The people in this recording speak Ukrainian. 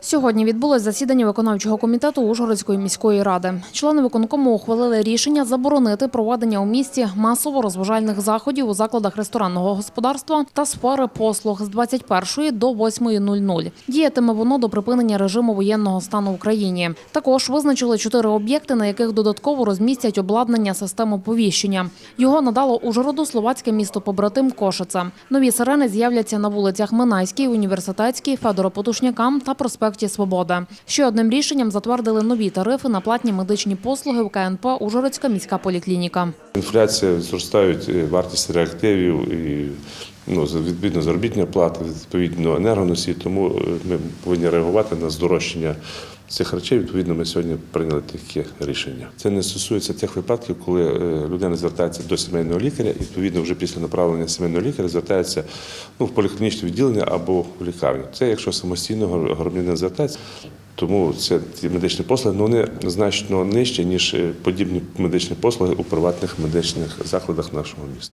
Сьогодні відбулось засідання виконавчого комітету Ужгородської міської ради. Члени виконкому ухвалили рішення заборонити проведення у місті масово розважальних заходів у закладах ресторанного господарства та сфери послуг з 21 до 8.00. Діятиме воно до припинення режиму воєнного стану в Україні. Також визначили чотири об'єкти, на яких додатково розмістять обладнання системи повіщення. Його надало Ужгороду словацьке місто побратим Кошице. Нові сирени з'являться на вулицях Минайській, Університетській, Федора Потушняка та проспекті Свобода. Ще одним рішенням затвердили нові тарифи на платні медичні послуги в КНП Ужгородська міська поліклініка. Інфляція зростають е, вартість реактивів і ну, відповідно заробітня плата, відповідно енергоносії, тому е, ми повинні реагувати на здорожчання цих речей. Відповідно, ми сьогодні прийняли таке рішення. Це не стосується тих випадків, коли е, людина звертається до сімейного лікаря, і відповідно вже після направлення сімейного лікаря звертається ну, в поліклінічне відділення або в лікарню. Це якщо самостійно гр- громадянин звертається. Тому це ті медичні послуги, ну вони значно нижчі, ніж е, подібні медичні послуги у приватних медичних закладах нашого міста.